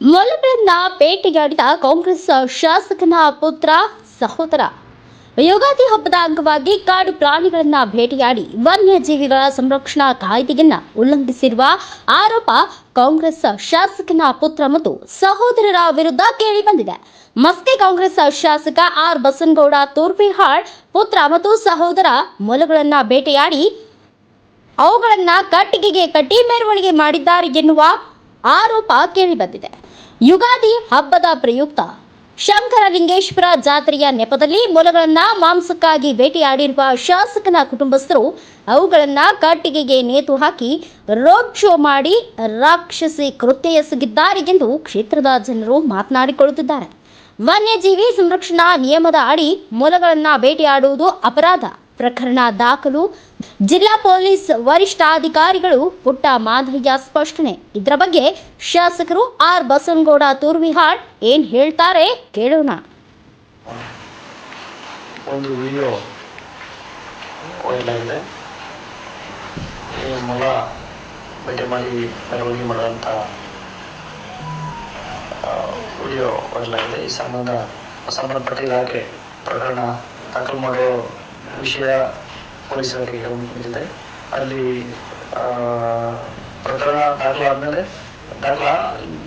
ಮೊಲಗಳನ್ನ ಭೇಟಿಯಾಡಿದ ಕಾಂಗ್ರೆಸ್ ಶಾಸಕನ ಪುತ್ರ ಸಹೋದರ ಯುಗಾದಿ ಹಬ್ಬದ ಅಂಗವಾಗಿ ಕಾಡು ಪ್ರಾಣಿಗಳನ್ನ ಭೇಟಿಯಾಡಿ ವನ್ಯಜೀವಿಗಳ ಸಂರಕ್ಷಣಾ ಕಾಯ್ದೆಯನ್ನ ಉಲ್ಲಂಘಿಸಿರುವ ಆರೋಪ ಕಾಂಗ್ರೆಸ್ ಶಾಸಕನ ಪುತ್ರ ಮತ್ತು ಸಹೋದರರ ವಿರುದ್ಧ ಕೇಳಿಬಂದಿದೆ ಮಸ್ತಿ ಕಾಂಗ್ರೆಸ್ ಶಾಸಕ ಆರ್. ಬಸನಗೌಡ, ತೂರ್ಪಿಹಾಳ್ ಪುತ್ರ ಮತ್ತು ಸಹೋದರ ಮೊಲಗಳನ್ನ ಭೇಟಿಯಾಡಿ ಅವುಗಳನ್ನ ಕಟ್ಟಿಗೆಗೆ ಕಟ್ಟಿ ಮೆರವಣಿಗೆ ಮಾಡಿದ್ದಾರೆ ಎನ್ನುವ ಆರೋಪ ಕೇಳಿಬಂದಿದೆ ಯುಗಾದಿ ಹಬ್ಬದ ಪ್ರಯುಕ್ತ ಶಂಕರಲಿಂಗೇಶ್ವರ ಜಾತ್ರೆಯ ನೆಪದಲ್ಲಿ ಮೊಲಗಳನ್ನ ಮಾಂಸಕ್ಕಾಗಿ ಭೇಟಿಯಾಡಿರುವ ಶಾಸಕನ ಕುಟುಂಬಸ್ಥರು ಅವುಗಳನ್ನ ಕಟ್ಟಿಗೆಗೆ ನೇತು ಹಾಕಿ ರೋಡ್ ಶೋ ಮಾಡಿ ರಾಕ್ಷಸಿ ಕೃತ್ಯ ಎಸಗಿದ್ದಾರೆ ಎಂದು ಕ್ಷೇತ್ರದ ಜನರು ಮಾತನಾಡಿಕೊಳ್ಳುತ್ತಿದ್ದಾರೆ. ವನ್ಯಜೀವಿ ಸಂರಕ್ಷಣಾ ನಿಯಮದ ಅಡಿ ಮೊಲಗಳನ್ನ ಭೇಟಿಯಾಡುವುದು ಅಪರಾಧ. ಪ್ರಕರಣ ದಾಖಲು ಜಿಲ್ಲಾ ಪೊಲೀಸ್ ವರಿಷ್ಠಾಧಿಕಾರಿಗಳು ಪುಟ್ಟ ಮಾಧವಿಯ ಸ್ಪಷ್ಟನೆ. ಇದರ ಬಗ್ಗೆ ಶಾಸಕರು ಆರ್ ಬಸನಗೌಡ ತೂರ್ವಿಹಾಳ್ ಏನ್ ಹೇಳ್ತಾರೆ ಕೇಳೋಣ. ಒಂದು ವಿಡಿಯೋ ಆಗಿದೆ. ಮೊಲ ಭೇಟಿ ಮಾಡಿ ಮೆರವಣಿಗೆ ಮಾಡುವಂಥ ವಿಡಿಯೋ ಆಗಿದೆ. ಈ ಸಂಬಂಧ ಸಂಬಂಧಪಟ್ಟ ಇಲಾಖೆ ಪ್ರಕರಣ ದಾಖಲು ಮಾಡೋ ವಿಷಯ ಪೊಲೀಸರಿಗೆ ಬಂದಿದೆ ಅಲ್ಲಿ ಆ, ಪ್ರಕರಣ ದಾಖಲಾದ್ಮೇಲೆ ದಾಖಲಾ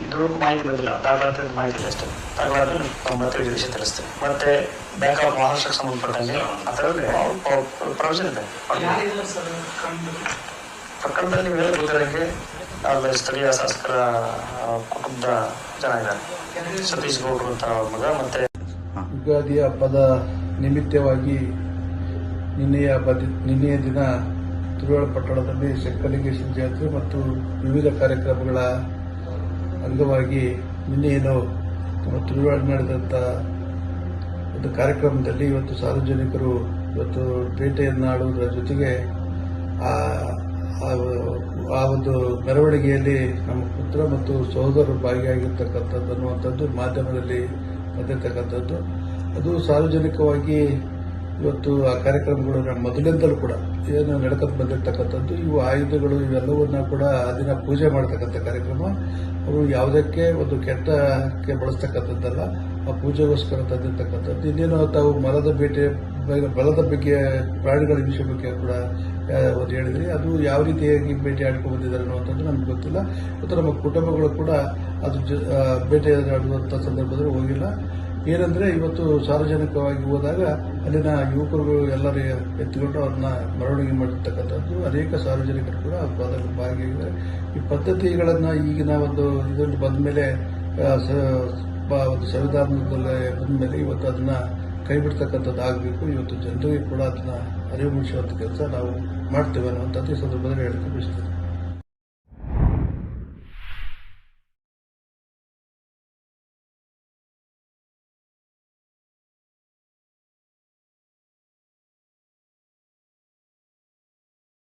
ಇದು ಮಾಹಿತಿ ಬಂದಿಲ್ಲ. ದಾಖಲಾತಿ ಮಾಹಿತಿ ಅಷ್ಟೇ. ದಾಖಲಾದ್ರೆ ಮತ್ತೆ ವಿಷಯ ತಿಳಿಸ್ತೇವೆ ಮತ್ತೆ ಬ್ಯಾಂಕ್ ಆಫ್ ಮಹಾರಾಷ್ಟ್ರಕ್ಕೆ ಸಂಬಂಧಪಟ್ಟಂಗೆ ಅದರಲ್ಲಿ ಪ್ರಯೋಜನ ಇದೆ. ಪ್ರಕರಣದಲ್ಲಿ ಮೇಲೆ ಗೊತ್ತಿರೋಕ್ಕೆ ಅಲ್ಲಿ ಸ್ಥಳೀಯ ಶಾಸಕರ ಕುಟುಂಬದ ಜನ ಇದ್ದಾರೆ. ಸತೀಶ್ ಗೌಡ್ರು ಅಂತ ಮಗ ಮತ್ತೆ ಯುಗಾದಿ ಹಬ್ಬದ ನಿಮಿತ್ತವಾಗಿ ನಿನ್ನೆಯ ಬದಿ ನಿನ್ನೆಯ ದಿನ ತಿರುವಳ ಪಟ್ಟಣದಲ್ಲಿ ಶಂಕರಲಿಂಗೇಶ್ವರ ಜಾತ್ರೆ ಮತ್ತು ವಿವಿಧ ಕಾರ್ಯಕ್ರಮಗಳ ಅಂಗವಾಗಿ ನಿನ್ನೆ ಏನು ನಮ್ಮ ತಿರುವಳ ನಡೆದಂಥ ಒಂದು ಕಾರ್ಯಕ್ರಮದಲ್ಲಿ ಇವತ್ತು ಸಾರ್ವಜನಿಕರು ಇವತ್ತು ಪೇಟೆಯನ್ನು ಆಡುವುದರ ಜೊತೆಗೆ ಆ ಒಂದು ಮೆರವಣಿಗೆಯಲ್ಲಿ ನಮ್ಮ ಪುತ್ರ ಮತ್ತು ಸಹೋದರರು ಭಾಗಿಯಾಗಿರ್ತಕ್ಕಂಥದ್ದು ಅನ್ನುವಂಥದ್ದು ಮಾಧ್ಯಮದಲ್ಲಿ ಬಂದಿರತಕ್ಕಂಥದ್ದು. ಅದು ಸಾರ್ವಜನಿಕವಾಗಿ ಇವತ್ತು ಆ ಕಾರ್ಯಕ್ರಮಗಳು ಮೊದಲಿಂದಲೂ ಕೂಡ ಏನು ನಡ್ಕೊಂಡು ಬಂದಿರತಕ್ಕಂಥದ್ದು. ಇವು ಆಯುಧಗಳು, ಇವೆಲ್ಲವನ್ನ ಕೂಡ ಆ ದಿನ ಪೂಜೆ ಮಾಡ್ತಕ್ಕಂಥ ಕಾರ್ಯಕ್ರಮ. ಅವರು ಯಾವುದಕ್ಕೆ ಒಂದು ಕೆಟ್ಟಕ್ಕೆ ಬಳಸ್ತಕ್ಕಂಥದ್ದಲ್ಲ, ಆ ಪೂಜೆಗೋಸ್ಕರ ತಂದಿರ್ತಕ್ಕಂಥದ್ದು. ಇನ್ನೇನು ತಾವು ಮರದ ಬೇಟೆ ಬಲದ ಬಗ್ಗೆ, ಪ್ರಾಣಿಗಳ ವಿಷಯ ಬಗ್ಗೆ ಕೂಡ ಒಂದು ಹೇಳಿದ್ರಿ. ಅದು ಯಾವ ರೀತಿಯಾಗಿ ಭೇಟಿ ಆಡ್ಕೊಂಡು ಬಂದಿದ್ದಾರೆ ಅನ್ನುವಂಥದ್ದು ನಮ್ಗೆ ಗೊತ್ತಿಲ್ಲ. ಮತ್ತು ನಮ್ಮ ಕುಟುಂಬಗಳು ಕೂಡ ಅದು ಬೇಟೆ ಆಡುವಂಥ ಸಂದರ್ಭದಲ್ಲಿ ಹೋಗಿಲ್ಲ. ಏನಂದ್ರೆ ಇವತ್ತು ಸಾರ್ವಜನಿಕವಾಗಿ ಹೋದಾಗ ಅಲ್ಲಿನ ಯುವಕರು ಎಲ್ಲರೂ ಎತ್ತಿಕೊಂಡು ಅವ್ರನ್ನ ಮೆರವಣಿಗೆ ಮಾಡಿರ್ತಕ್ಕಂಥದ್ದು. ಅನೇಕ ಸಾರ್ವಜನಿಕರು ಕೂಡ ಅದರಲ್ಲಿ ಭಾಗಿಯಾಗಿದ್ದಾರೆ. ಈ ಪದ್ಧತಿಗಳನ್ನ ಈಗಿನ ಒಂದು ಇದರಲ್ಲಿ ಬಂದ ಮೇಲೆ ಒಂದು ಸಂವಿಧಾನದಲ್ಲಿ ಬಂದ ಮೇಲೆ ಇವತ್ತು ಅದನ್ನ ಕೈ ಬಿಡ್ತಕ್ಕಂಥದ್ದು ಆಗಬೇಕು. ಇವತ್ತು ಜನರಿಗೆ ಕೂಡ ಅದನ್ನ ಅರಿವು ಮೂಡಿಸುವಂಥ ಕೆಲಸ ನಾವು ಮಾಡ್ತೇವೆ ಅನ್ನುವಂಥದ್ದು ಈ ಸಂದರ್ಭದಲ್ಲಿ ಹೇಳಿಕೆ ಬಯಸ್ತೇನೆ.